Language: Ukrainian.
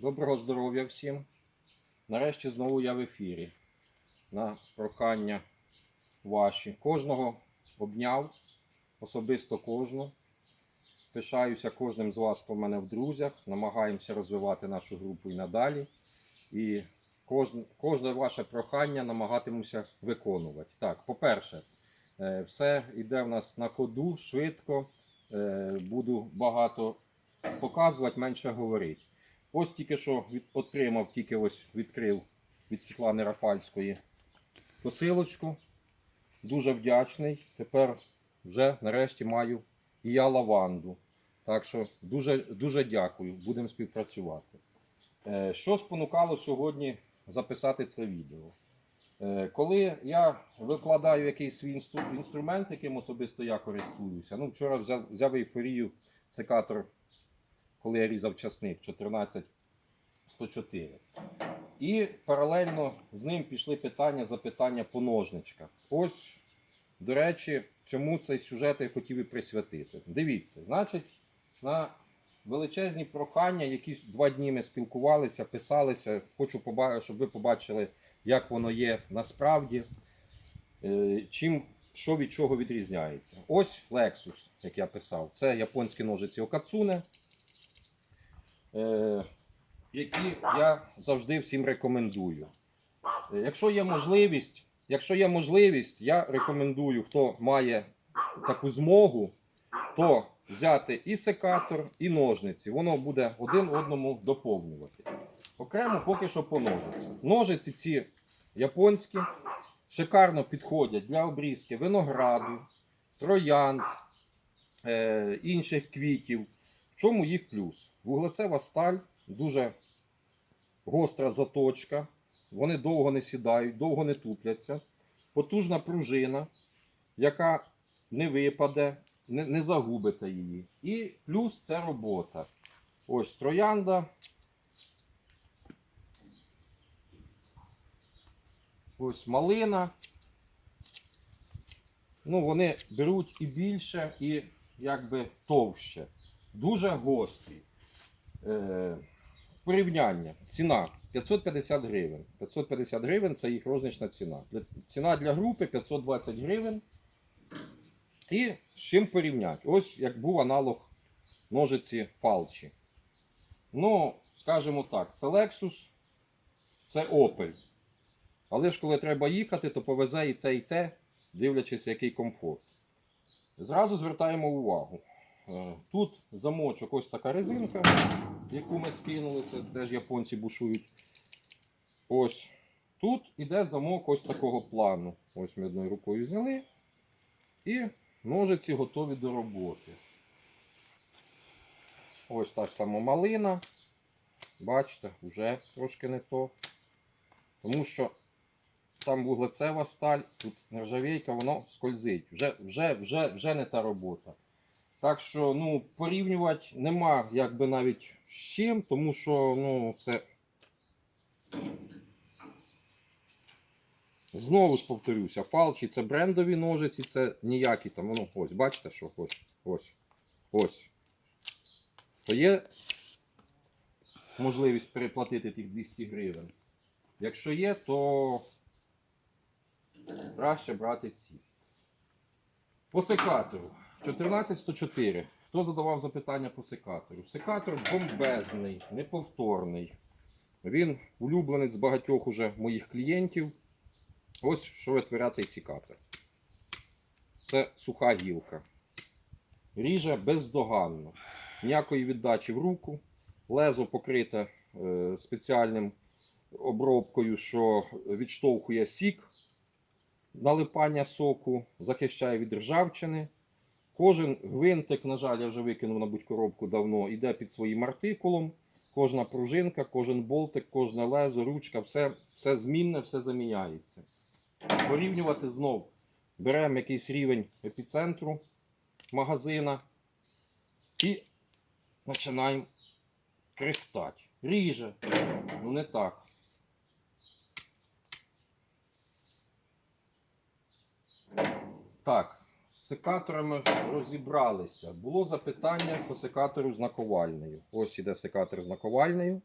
Доброго здоров'я всім. Нарешті знову я в ефірі. На прохання ваші. Кожного обняв, особисто кожного. Пишаюся кожним з вас, хто в мене в друзях. Намагаємося розвивати нашу групу і надалі. І кожне, кожне ваше прохання намагатимуся виконувати. Так, по-перше, е, все йде в нас на ходу, швидко. Е, Буду багато показувати, менше говорити. Ось тільки що отримав, тільки ось відкрив від Світлани Рафальської посилочку. Дуже вдячний. Тепер вже нарешті маю і я лаванду. Так що дуже, дуже дякую, будемо співпрацювати. Е, Що спонукало сьогодні записати це відео? Е, Коли я викладаю якийсь свій інструмент, яким особисто я користуюся, ну вчора взяв, взяв ейфорію секатор, коли я різав часник 14104. І паралельно з ним пішли питання, запитання по ножничках. Ось, до речі, цьому цей сюжет я хотів і присвятити. Дивіться, значить, на величезні прохання, які два дні ми спілкувалися, писалися. Хочу щоб ви побачили, як воно є насправді, е, чим, що від чого відрізняється. Ось Lexus, як я писав, це японські ножиці Окацуне, які я завжди всім рекомендую. Е, Якщо є можливість, якщо є можливість, я рекомендую, хто має таку змогу, то взяти і секатор, і ножниці. Воно буде один одному доповнювати. Окремо поки що по ножицям. Ножиці ці японські шикарно підходять для обрізки винограду, троянд, е, інших квітів. В чому їх плюс? Вуглецева сталь, дуже гостра заточка. Вони довго не сідають, довго не тупляться. Потужна пружина, яка не випаде, не, не загубите її. І плюс це робота. Ось троянда. Ось малина. Ну, вони беруть і більше, і якби товще. Дуже гострі. Е, порівняння. Ціна 550 гривень. 550 гривень це їх рознична ціна. Ціна для групи 520 гривень. І з чим порівняти? Ось як був аналог ножиці фалчі. Ну, скажімо так, це Lexus, це Opel. Але ж коли треба їхати, то повезе і те, і те, дивлячись, який комфорт. Зразу звертаємо увагу. Е, Тут замочок, ось така резинка, яку ми скинули, це теж японці бушують. Ось тут іде замок ось такого плану. Ось ми одною рукою зняли. І ножиці готові до роботи. Ось та ж сама малина. Бачите, вже трошки не то. Тому що там вуглецева сталь, тут нержавійка, воно скользить. Вже, вже, вже, вже не та робота. Так що ну, порівнювати нема якби навіть з чим, тому що ну, це. Знову ж повторюся, фалчі це брендові ножиці, це ніякі там. Ну, ось, бачите, що ось, ось, ось. То є можливість переплатити тих 200 гривень. Якщо є, то краще брати ці. По секатору 14104. Хто задавав запитання по секатору? Секатор бомбезний, неповторний. Він улюбленець багатьох уже моїх клієнтів. Ось що витворяє цей секатор. Це суха гілка. Ріже бездоганно. Ніякої віддачі в руку. Лезо покрите е, спеціальним обробкою, що відштовхує сік налипання соку, захищає від ржавчини. Кожен гвинтик, на жаль, я вже викинув, мабуть, коробку давно, йде під своїм артикулом. Кожна пружинка, кожен болтик, кожне лезо, ручка, все, все змінне, все заміняється. Порівнювати знов. Беремо якийсь рівень епіцентру магазина і починаємо крихтати. Ріже. Ну не так. Так, з секаторами розібралися. Було запитання по секатору з наковальнею. Ось іде секатор з наковальнею.